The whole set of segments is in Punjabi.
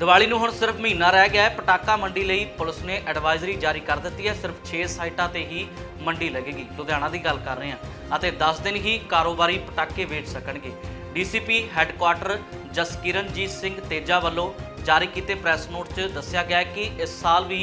ਦੀਵਾਲੀ ਨੂੰ ਹੁਣ ਸਿਰਫ ਮਹੀਨਾ ਰਹਿ ਗਿਆ ਹੈ। ਪਟਾਕਾ ਮੰਡੀ ਲਈ ਪੁਲਿਸ ਨੇ ਐਡਵਾਈਜ਼ਰੀ ਜਾਰੀ ਕਰ ਦਿੱਤੀ ਹੈ। ਸਿਰਫ 6 ਸਾਈਟਾਂ ਤੇ ਹੀ ਮੰਡੀ ਲੱਗੇਗੀ। ਲੁਧਿਆਣਾ ਦੀ ਗੱਲ ਕਰ ਰਹੇ ਹਾਂ ਅਤੇ 10 ਦਿਨ ਹੀ ਕਾਰੋਬਾਰੀ ਪਟਾਕੇ ਵੇਚ ਸਕਣਗੇ। ਡੀਸੀਪੀ ਹੈੱਡਕੁਆਟਰ ਜਸਕਿਰਨਜੀਤ ਸਿੰਘ ਤੇਜਾ ਵੱਲੋਂ ਜਾਰੀ ਕੀਤੇ ਪ੍ਰੈਸ ਨੋਟ 'ਚ ਦੱਸਿਆ ਗਿਆ ਕਿ ਇਸ ਸਾਲ ਵੀ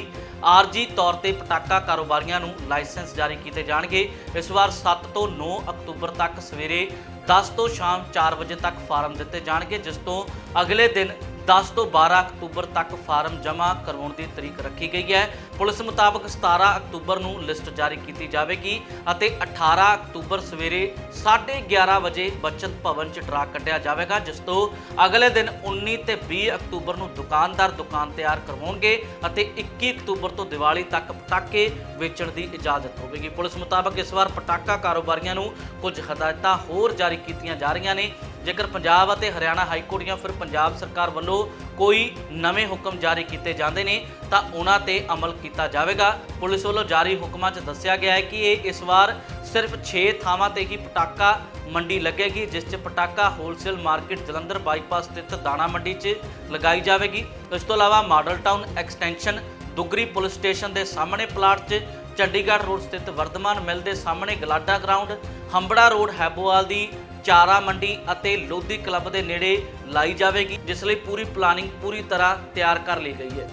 ਆਰਜੀ ਤੌਰ ਤੇ ਪਟਾਕਾ ਕਾਰੋਬਾਰੀਆਂ ਨੂੰ ਲਾਇਸੈਂਸ ਜਾਰੀ ਕੀਤੇ ਜਾਣਗੇ। ਇਸ ਵਾਰ 7 ਤੋਂ 9 ਅਕਤੂਬਰ ਤੱਕ ਸਵੇਰੇ 10 ਤੋਂ ਸ਼ਾਮ 4 ਵਜੇ ਤੱਕ ਫਾਰਮ ਦਿੱਤੇ ਜਾਣਗੇ, ਜਿਸ ਤੋਂ ਅਗਲੇ ਦਿਨ 10 ਤੋਂ 12 ਅਕਤੂਬਰ ਤੱਕ ਫਾਰਮ ਜਮ੍ਹਾਂ ਕਰਵਾਉਣ ਦੀ ਤਰੀਕ ਰੱਖੀ ਗਈ ਹੈ। ਪੁਲਿਸ ਮੁਤਾਬਕ 17 ਅਕਤੂਬਰ ਨੂੰ ਲਿਸਟ ਜਾਰੀ ਕੀਤੀ ਜਾਵੇਗੀ ਅਤੇ 18 ਅਕਤੂਬਰ ਸਵੇਰੇ 11:30 ਵਜੇ ਬਚਤ ਭਵਨ 'ਚ ਡਰਾ ਕੱਢਿਆ ਜਾਵੇਗਾ, ਜਿਸ ਤੋਂ ਅਗਲੇ ਦਿਨ 19 ਤੇ 20 ਅਕਤੂਬਰ ਨੂੰ ਦੁਕਾਨਦਾਰ ਦੁਕਾਨ ਤਿਆਰ ਕਰਵਾਉਣਗੇ ਅਤੇ 21 ਅਕਤੂਬਰ ਤੋਂ ਦੀਵਾਲੀ ਤੱਕ ਪਟਾਕੇ ਵੇਚਣ ਦੀ ਇਜਾਜ਼ਤ ਹੋਵੇਗੀ। ਪੁਲਿਸ ਮੁਤਾਬਕ ਇਸ ਵਾਰ ਪਟਾਕਾ ਕਾਰੋਬਾਰੀਆਂ ਨੂੰ ਕੁਝ ਹਦਾਇਤਾਂ ਹੋਰ ਜਾਰੀ ਕੀਤੀਆਂ ਜਾ ਰਹੀਆਂ ਨੇ। ਜੇਕਰ ਪੰਜਾਬ ਅਤੇ ਹਰਿਆਣਾ ਹਾਈ ਕੋਰਟ ਜਾਂ ਫਿਰ ਪੰਜਾਬ ਸਰਕਾਰ ਵੱਲੋਂ ਕੋਈ ਨਵੇਂ ਹੁਕਮ ਜਾਰੀ ਕੀਤੇ ਜਾਂਦੇ ਨੇ, ਤਾਂ ਉਹਨਾਂ ਤੇ ਅਮਲ ਕੀਤਾ ਜਾਵੇਗਾ। ਪੁਲਿਸ ਵੱਲੋਂ ਜਾਰੀ ਹੁਕਮਾਂ 'ਚ ਦੱਸਿਆ ਗਿਆ ਹੈ ਕਿ ਇਹ ਇਸ ਵਾਰ ਸਿਰਫ 6 ਥਾਵਾਂ ਤੇ ਹੀ ਪਟਾਕਾ ਮੰਡੀ ਲੱਗੇਗੀ, ਜਿਸ 'ਚ ਪਟਾਕਾ ਹੋਲਸੇਲ ਮਾਰਕੀਟ ਜਲੰਧਰ ਬਾਈਪਾਸ ਸਥਿਤ ਦਾਣਾ ਮੰਡੀ 'ਚ ਲਗਾਈ ਜਾਵੇਗੀ। ਇਸ ਤੋਂ ਇਲਾਵਾ Model Town extension Dugri police station ਦੇ ਸਾਹਮਣੇ ਪਲਾਟ 'ਚ ਚੰਡੀਗੜ੍ਹ ਰੋਡ ਸਥਿਤ ਵਰਧਮਾਨ ਮਿਲ ਦੇ ਸਾਹਮਣੇ ਗਲਾਡਾ ਗਰਾਊਂਡ, ਹੰਬੜਾ ਰੋਡ, ਹੈਬੋਵਾਲ ਦੀ ਚਾਰਾ ਮੰਡੀ ਅਤੇ ਲੋਧੀ ਕਲੱਬ ਦੇ ਨੇੜੇ ਲਾਈ ਜਾਵੇਗੀ, ਜਿਸ ਲਈ ਪੂਰੀ ਪਲਾਨਿੰਗ ਪੂਰੀ ਤਰ੍ਹਾਂ ਤਿਆਰ ਕਰ ਲਈ ਗਈ ਹੈ।